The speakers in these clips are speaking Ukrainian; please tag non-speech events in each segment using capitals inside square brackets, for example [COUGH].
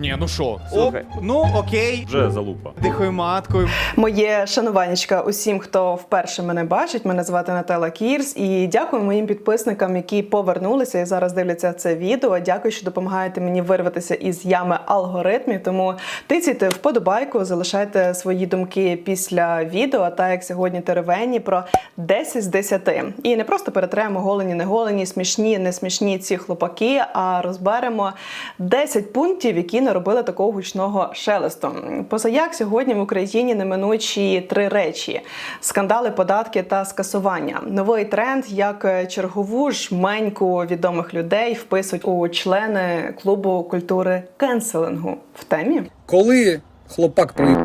Ні, ну що? Оп, ну окей. вже залупа. Дихаю маткою. Моє шануваннячка усім, хто вперше мене бачить. Мене звати Наталя Кірс. І дякую моїм підписникам, які повернулися і зараз дивляться це відео. Дякую, що допомагаєте мені вирватися із ями алгоритмів. Тому тицяйте вподобайку, залишайте свої думки після відео. Та як сьогодні теревені про 10 з 10. І не просто перетремо голені, не голені, смішні, не смішні ці хлопаки, а розберемо 10 пунктів, які не робили такого гучного шелесту. Позаяк сьогодні в Україні неминучі три речі: скандали, податки та скасування. Новий тренд, як чергову жменьку відомих людей вписують у члени клубу культури кенселингу в темі. Коли хлопак при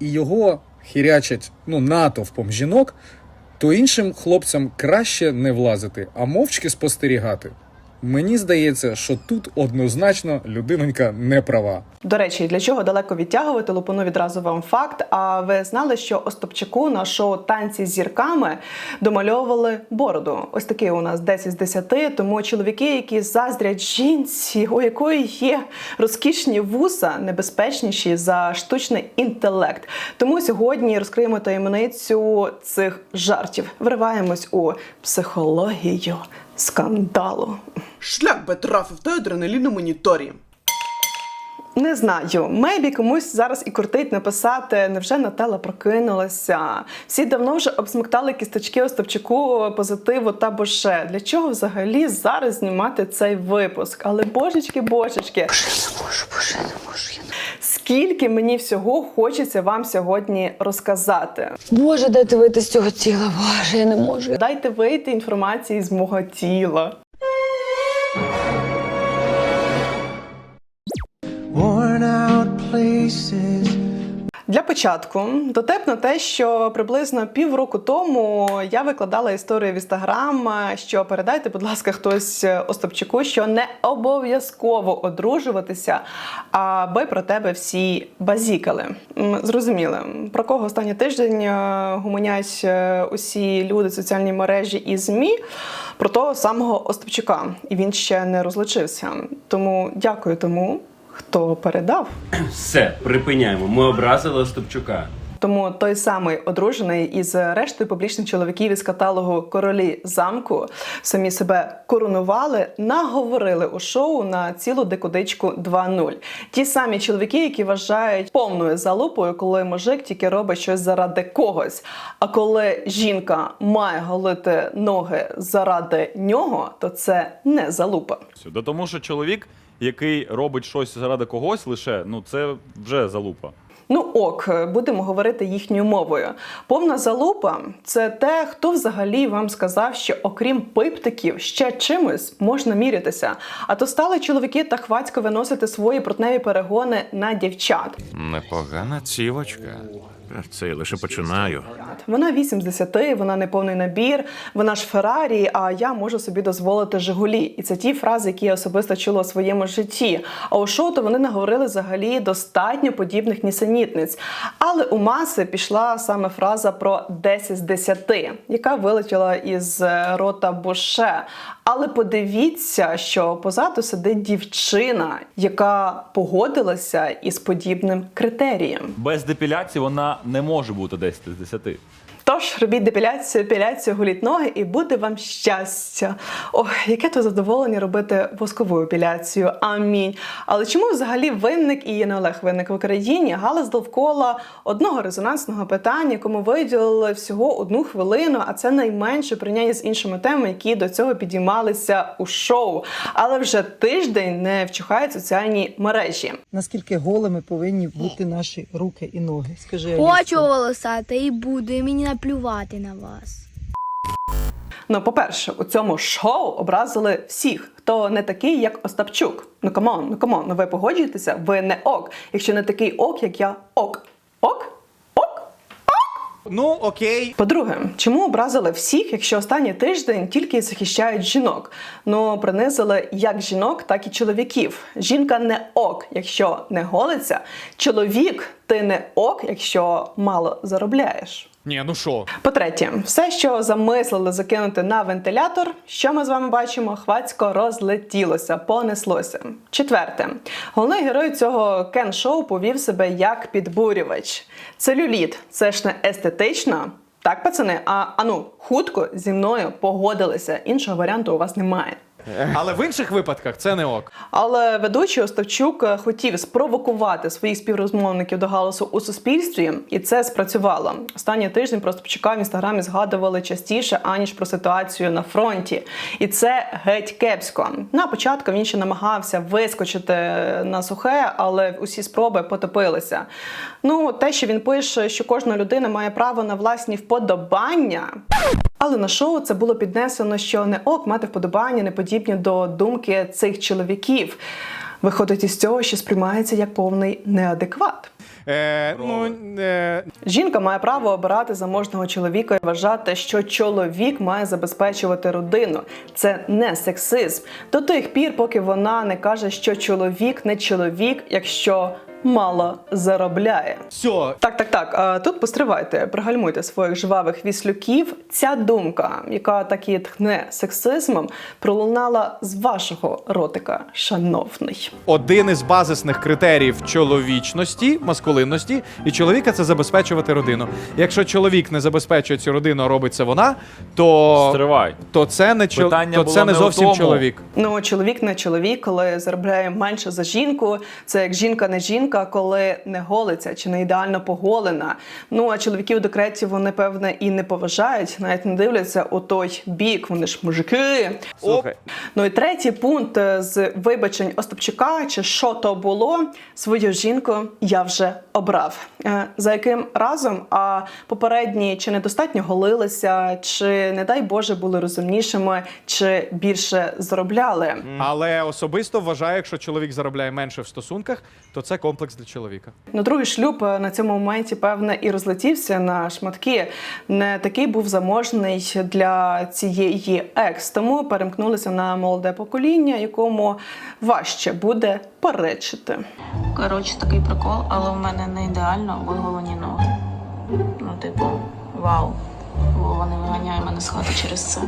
і його хірячать ну натовпом жінок, то іншим хлопцям краще не влазити, а мовчки спостерігати. Мені здається, що тут однозначно людинонька не права. До речі, для чого далеко відтягувати, лупану відразу вам факт. А ви знали, що Остапчику на шоу танці з зірками домальовували бороду? Ось такий у нас 10 з 10, Тому чоловіки, які заздрять жінці, у якої є розкішні вуса, небезпечніші за штучний інтелект. Тому сьогодні розкриємо таємницю цих жартів. Вриваємось у психологію скандалу. Шлях би трафив той адреналін на моніторі. Не знаю, мейбі комусь зараз і кортить написати, невже Нателла прокинулася. Всі давно вже обсмоктали кісточки Остапчуку позитиву та боше. Для чого взагалі зараз знімати цей випуск? Але божечки, божечки. Скільки мені всього хочеться вам сьогодні розказати. Боже, дайте вийти з цього тіла. Боже, я не можу. Дайте вийти інформації з мого тіла. worn out places. Для початку дотепно те, що приблизно півроку тому я викладала історію в інстаграм, що передайте, будь ласка, хтось Остапчуку, що не обов'язково одружуватися, аби про тебе всі базікали. Зрозуміли, про кого останній тиждень е, гуманять е, усі люди, соціальні мережі і змі. Про того самого Остапчука, і він ще не розлучився. Тому дякую тому, хто передав. Все, припиняємо. Ми образили Остапчука. Тому той самий одружений із рештою публічних чоловіків із каталогу Королі замку самі себе коронували, наговорили у шоу на цілу декудичку 2.0. Ті самі чоловіки, які вважають повною залупою, коли мужик тільки робить щось заради когось. А коли жінка має голити ноги заради нього, то це не залупа. Да тому що чоловік, який робить щось заради когось лише, ну це вже залупа. Ну ок, будемо говорити їхньою мовою. Повна залупа це те, хто взагалі вам сказав, що окрім пиптиків ще чимось можна мірятися. А то стали чоловіки та хвацько виносити свої протневі перегони на дівчат. Непогана цівочка. Це я лише починаю. Вона 8 з 10, вона не повний набір, вона ж Феррарі, а я можу собі дозволити Жигулі. І це ті фрази, які я особисто чула у своєму житті. А у шоу вони наговорили взагалі достатньо подібних нісенітниць. Але у маси пішла саме фраза про 10 з 10, яка вилетіла із е, рота Буше. Але подивіться, що позаду сидить дівчина, яка погодилася із подібним критерієм. Без депіляції вона не може бути 10 з 10. Тож робіть депіляцію, епіляцію, гуліть ноги і буде вам щастя. Ох, яке то задоволення робити воскову епіляцію. Амінь. Але чому взагалі винник і не Олег винник в Україні? Галас довкола одного резонансного питання, якому виділили всього одну хвилину, а це найменше порівняння з іншими темами, які до цього підіймалися у шоу. Але вже тиждень не вчухають соціальні мережі. наскільки голими повинні бути наші руки і ноги. Скажи. Хочу волосати і буду, і мені наплювати на вас. Ну, по-перше, у цьому шоу образили всіх, хто не такий, як Остапчук. Ну камон, ну камон, ну ви погоджуєтеся? Ви не ок. Якщо не такий ок, як я ок. Ок? Ок? Ну окей. По-друге, чому образили всіх, якщо останній тиждень тільки захищають жінок? Ну, принизили як жінок, так і чоловіків. Жінка не ок, якщо не голиться. Чоловік, ти не ок, якщо мало заробляєш. Ні, ну що? По-третє, все, що замислили закинути на вентилятор, що ми з вами бачимо, хвацько розлетілося, понеслося. Четверте, головний герой цього кен-шоу повів себе як підбурювач. Целюліт це ж не естетично. Так, пацани, а ану, хутко зі мною погодилися. Іншого варіанту у вас немає. [LAUGHS] Але в інших випадках це не ок. Але ведучий Остапчук е, хотів спровокувати своїх співрозмовників до галасу у суспільстві, і це спрацювало. Останній тиждень про Остапчука в інстаграмі згадували частіше аніж про ситуацію на фронті, і це геть кепсько. На початку він ще намагався вискочити на сухе, але усі спроби потопилися. Ну, те, що він пише, що кожна людина має право на власні вподобання. Але на шоу це було піднесено, що не ок мати вподобання не подібні до думки цих чоловіків. Виходить із цього, що сприймається як повний неадекват. Е, ну, е, Жінка має право обирати заможного чоловіка і вважати, що чоловік має забезпечувати родину. Це не сексизм. До тих пір, поки вона не каже, що чоловік не чоловік, якщо мало заробляє. все, Так, так, так. А тут постривайте, пригальмуйте своїх жвавих віслюків. Ця думка, яка так і тхне сексизмом, пролунала з вашого ротика, шановний. один із базисних критеріїв чоловічності, маскулинності, і чоловіка це забезпечувати родину. Якщо чоловік не забезпечує цю родину, а робить це вона, то, Стривай. то це не чол... Питання то було це не не зовсім тому. чоловік. Ну, чоловік не чоловік, коли заробляє менше за жінку. Це як жінка не жінка, коли не голиться чи не ідеально поголена. Ну а чоловіків в декреті вони певне і не поважають, навіть не дивляться у той бік. Вони ж мужики. Слухай. Ну і третій пункт е, з вибачень Остапчука, чи що то було, свою жінку я вже обрав. Е, За яким разом, а попередні чи недостатньо голилися, чи не дай Боже були розумнішими, чи більше заробляли. Але особисто вважаю, якщо чоловік заробляє менше в стосунках, то це комплекс для чоловіка. Ну, другий шлюб е, на цьому моменті, певне, і розлетівся на шматки. Не такий був заможний для цієї екс. Тому перемкнулися на молоде покоління, якому важче буде перечити. Коротше, такий прикол, але в мене не ідеально виголені ноги. Ну, типу, вау. Вова не виганяє мене з хати через це.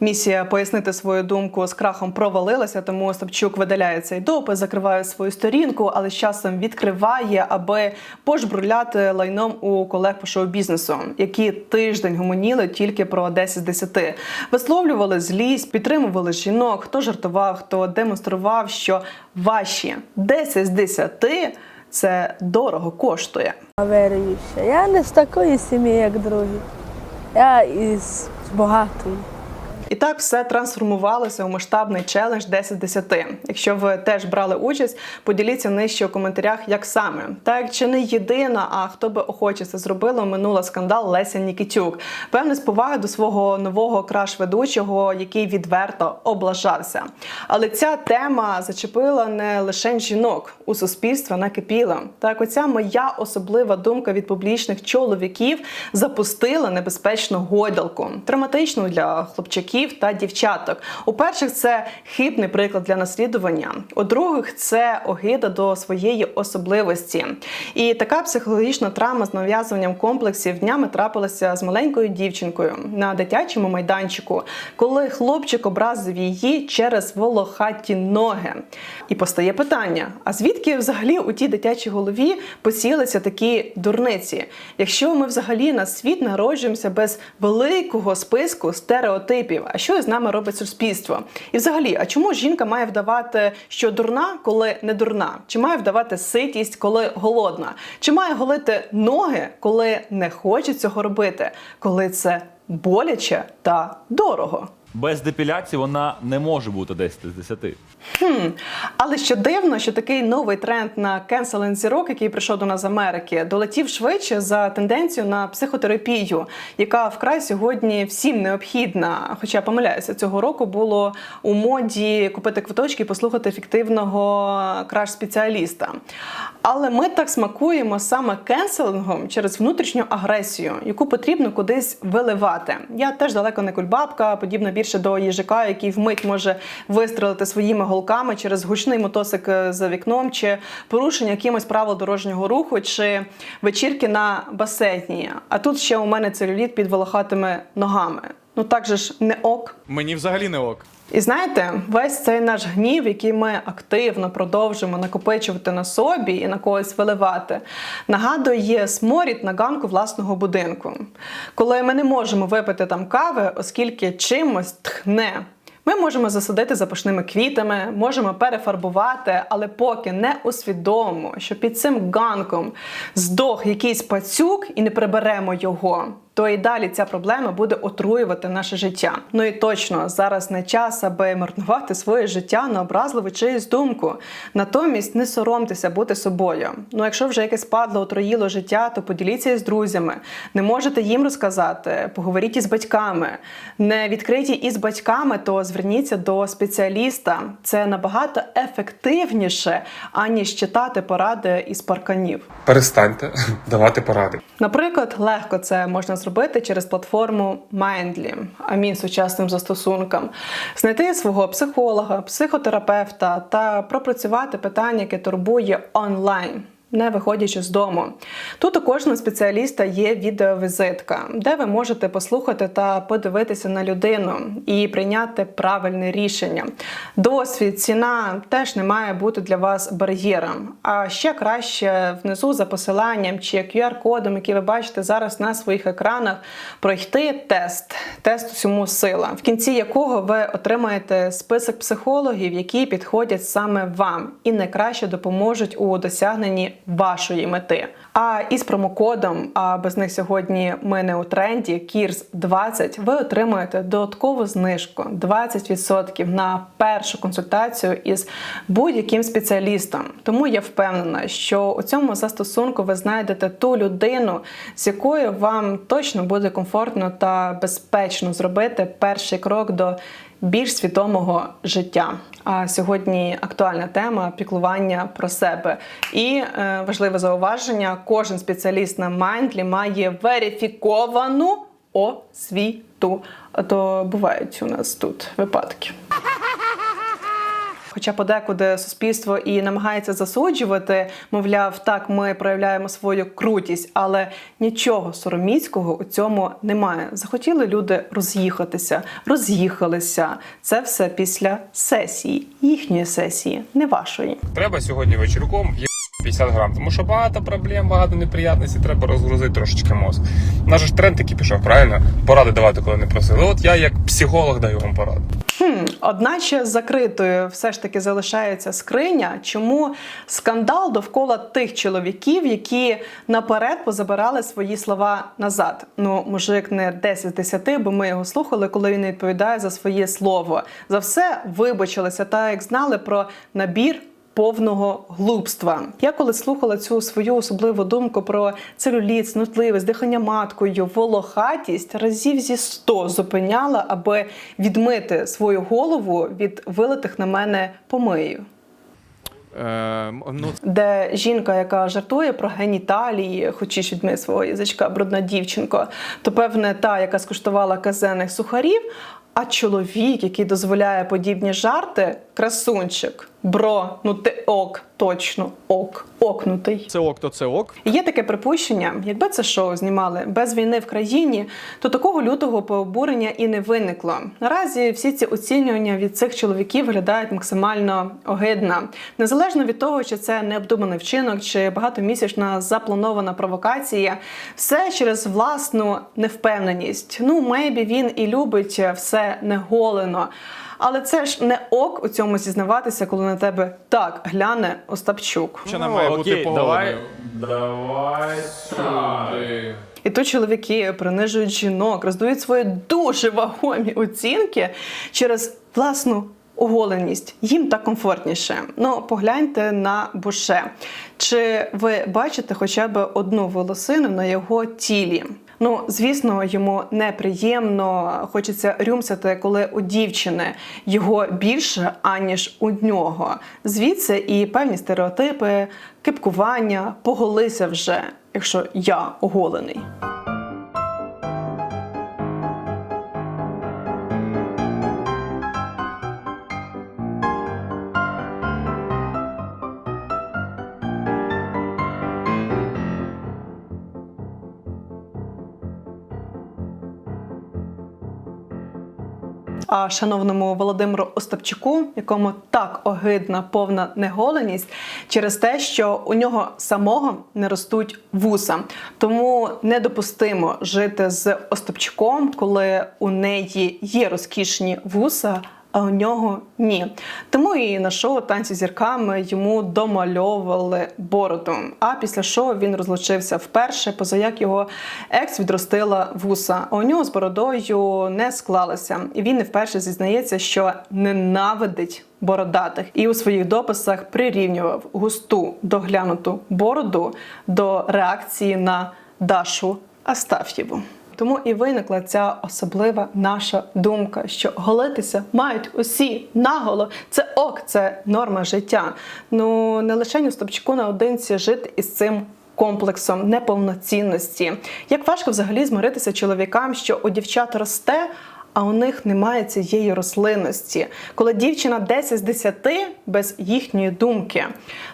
Місія пояснити свою думку з крахом провалилася, тому Остапчук видаляє цей допис, закриває свою сторінку, але з часом відкриває, аби пожбурляти лайном у колег по шоу-бізнесу, які тиждень гомоніли тільки про 10 з 10. Висловлювали злість, підтримували жінок, хто жартував, хто демонстрував, що ваші 10 з 10 – це дорого коштує. Веруюча. Я не з такої сім'ї, як другі. Я із багатої. І так все трансформувалося у масштабний челендж 10 з 10. Якщо ви теж брали участь, поділіться нижче у коментарях, як саме. Так чи не єдина, а хто би охоче це зробила, минула скандал Леся Нікітюк. Певне з поваги до свого нового краш-ведучого, який відверто облажався. Але ця тема зачепила не лише жінок у суспільства накипіла. Так, оця моя особлива думка від публічних чоловіків запустила небезпечну гойдалку, травматичну для хлопчаків та дівчаток. У перших це хибний приклад для наслідування. У других це огида до своєї особливості. І така психологічна травма з нав'язуванням комплексів днями трапилася з маленькою дівчинкою на дитячому майданчику, коли хлопчик образив її через волохаті ноги. І постає питання: а звідки взагалі у тій дитячій голові посілися такі дурниці? Якщо ми взагалі на світ народжуємося без великого списку стереотипів, а що з нами робить суспільство? І взагалі, а чому жінка має вдавати, що дурна, коли не дурна? Чи має вдавати ситість, коли голодна? Чи має голити ноги, коли не хоче цього робити, коли це боляче та дорого? Без депіляції вона не може бути 10 з 10. Хм. Але що дивно, що такий новий тренд на cancel зірок, який прийшов до нас з Америки, долетів швидше за тенденцію на психотерапію, яка вкрай сьогодні всім необхідна. Хоча помиляюся, цього року було у моді купити квиточки і послухати фіктивного краш-спеціаліста. Але ми так смакуємо саме кенселингом через внутрішню агресію, яку потрібно кудись виливати. Я теж далеко не кульбабка, подібна найбільше до їжака, який вмить може вистрелити своїми голками через гучний мотосик е, за вікном, чи порушення якимось правил дорожнього руху, чи вечірки на басейні. А тут ще у мене целюліт під волохатими ногами. Ну так же ж не ок. Мені взагалі не ок. І знаєте, весь цей наш гнів, який ми активно продовжуємо накопичувати на собі і на когось виливати, нагадує сморід на ганку власного будинку, коли ми не можемо випити там кави, оскільки чимось тхне. Ми можемо засадити запашними квітами, можемо перефарбувати, але поки не усвідомимо, що під цим ганком здох якийсь пацюк і не приберемо його, то і далі ця проблема буде отруювати наше життя. Ну і точно зараз не час, аби марнувати своє життя на образливу чиюсь думку. Натомість не соромтеся бути собою. Ну, якщо вже якесь падло отруїло життя, то поділіться із друзями. Не можете їм розказати, поговоріть із батьками. Не відкриті із батьками, то зверніться до спеціаліста. Це набагато ефективніше, аніж читати поради із парканів. Перестаньте давати поради. Наприклад, легко це можна зробити через платформу Mindly, амін сучасним застосункам, знайти свого психолога, психотерапевта та пропрацювати питання, яке турбує онлайн. Не виходячи з дому. Тут у кожного спеціаліста є відеовізитка, де ви можете послухати та подивитися на людину і прийняти правильне рішення. Досвід, ціна теж не має бути для вас бар'єром. А ще краще внизу за посиланням чи QR-кодом, який ви бачите зараз на своїх екранах, пройти тест. Тест усьому сила, в кінці якого ви отримаєте список психологів, які підходять саме вам і найкраще допоможуть у досягненні вашої мети. А із промокодом, а без них сьогодні ми не у тренді, KIRS 20, ви отримуєте додаткову знижку 20% на першу консультацію із будь-яким спеціалістом. Тому я впевнена, що у цьому застосунку ви знайдете ту людину, з якою вам точно буде комфортно та безпечно зробити перший крок до більш свідомого життя. А сьогодні актуальна тема піклування про себе. І е, важливе зауваження: кожен спеціаліст на Майндлі має верифіковану освіту. А то бувають у нас тут випадки. Хоча подекуди суспільство і намагається засуджувати, мовляв, так ми проявляємо свою крутість, але нічого сороміцького у цьому немає. Захотіли люди роз'їхатися, роз'їхалися. Це все після сесії, їхньої сесії, не вашої. Треба сьогодні вечірком є 50 грам, тому що багато проблем, багато неприятностей, треба розгрузити трошечки мозк. Наш ж тренд такий пішов, правильно? Поради давати, коли не просили. От я як психолог даю вам пораду. Одначе закритою все ж таки залишається скриня. Чому скандал довкола тих чоловіків, які наперед позабирали свої слова назад? Ну, мужик не 10 з 10, бо ми його слухали, коли він відповідає за своє слово. За все вибачилися, та як знали про набір. Повного глупства. Я коли слухала цю свою особливу думку про целюліт, снутливість, дихання маткою, волохатість, разів зі 100 зупиняла, аби відмити свою голову від вилитих на мене помию. Е, ну, Де жінка, яка жартує про геніталії, хочеш відми свого язичка, брудна дівчинко, то певне та, яка скуштувала казенних сухарів. А чоловік, який дозволяє подібні жарти, красунчик, бро, ну ти ок, точно ок, окнутий. це ок, то це ок. Є таке припущення, якби це шоу знімали без війни в країні, то такого лютого пообурення і не виникло. Наразі всі ці оцінювання від цих чоловіків виглядають максимально огидно, незалежно від того, чи це необдуманий вчинок, чи багатомісячна запланована провокація, все через власну невпевненість. Ну, мейбі він і любить все неголено. Але це ж не ок у цьому зізнаватися, коли на тебе так гляне Остапчук. Що нам має бути Окей, давай, поголеною? давай сюди. І тут чоловіки принижують жінок, роздають свої дуже вагомі оцінки через власну оголеність. Їм так комфортніше. Ну, погляньте на Буше. Чи ви бачите хоча б одну волосину на його тілі? Ну, звісно, йому неприємно, хочеться рюмсати, коли у дівчини його більше, аніж у нього. Звідси і певні стереотипи, кипкування, поголися вже, якщо я оголений. А шановному Володимиру Остапчуку, якому так огидна повна неголеність, через те, що у нього самого не ростуть вуса. Тому недопустимо жити з Остапчуком, коли у неї є розкішні вуса. А у нього ні. Тому і на шоу танці зірками йому домальовували бороду. А після шоу він розлучився вперше, позаяк його екс відростила вуса. А у нього з бородою не склалося. І він не вперше зізнається, що ненавидить бородатих. І у своїх дописах прирівнював густу доглянуту бороду до реакції на Дашу Астаф'єву. Тому і виникла ця особлива наша думка, що голитися мають усі наголо. Це ок, це норма життя. Ну не лише у Стопчику наодинці жити із цим. Комплексом неповноцінності. Як важко взагалі змиритися чоловікам, що у дівчат росте, а у них немає цієї рослинності, коли дівчина 10 з 10 без їхньої думки.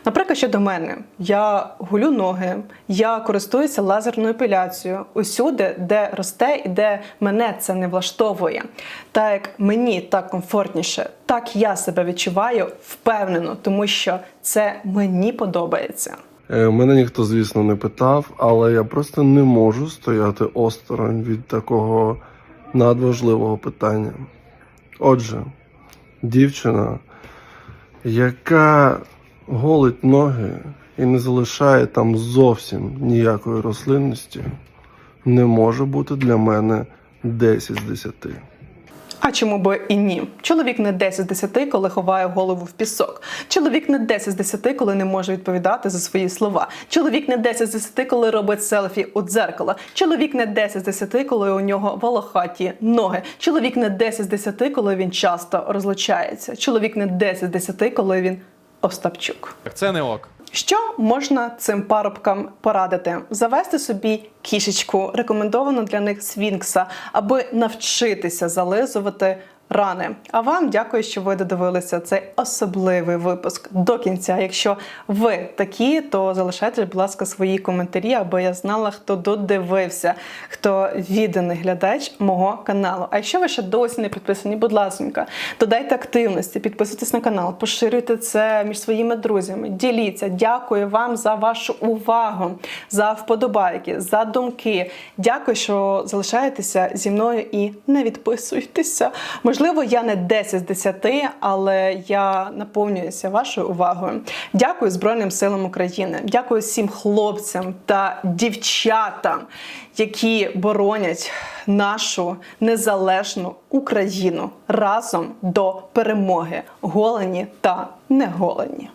Наприклад, щодо мене, я гулю ноги, я користуюся лазерною епіляцією усюди, де росте і де мене це не влаштовує. Так як мені так комфортніше, так я себе відчуваю впевнено, тому що це мені подобається. Е, Мене ніхто, звісно, не питав, але я просто не можу стояти осторонь від такого надважливого питання. Отже, дівчина, яка голить ноги і не залишає там зовсім ніякої рослинності, не може бути для мене 10 з 10. А чому би і ні? Чоловік не 10 з 10, коли ховає голову в пісок. Чоловік не 10 з 10, коли не може відповідати за свої слова. Чоловік не 10 з 10, коли робить селфі у дзеркало. Чоловік не 10 з 10, коли у нього волохаті ноги. Чоловік не 10 з 10, коли він часто розлучається. Чоловік не 10 з 10, коли він Остапчук. Це не ок. Що можна цим парубкам порадити? Завести собі кішечку, рекомендовано для них свінкса, аби навчитися зализувати рани. А вам дякую, що ви додивилися цей особливий випуск до кінця. Якщо ви такі, то залишайте, будь ласка, свої коментарі, аби я знала, хто додивився, хто відданий глядач мого каналу. А якщо ви ще досі не підписані, будь ласка, додайте активності, підписуйтесь на канал, поширюйте це між своїми друзями. Діліться. Дякую вам за вашу увагу, за вподобайки, за думки. Дякую, що залишаєтеся зі мною і не відписуйтеся. Можливо, я не 10 з 10, але я наповнююся вашою увагою. Дякую Збройним силам України. Дякую всім хлопцям та дівчатам, які боронять нашу незалежну Україну разом до перемоги, голені та неголені.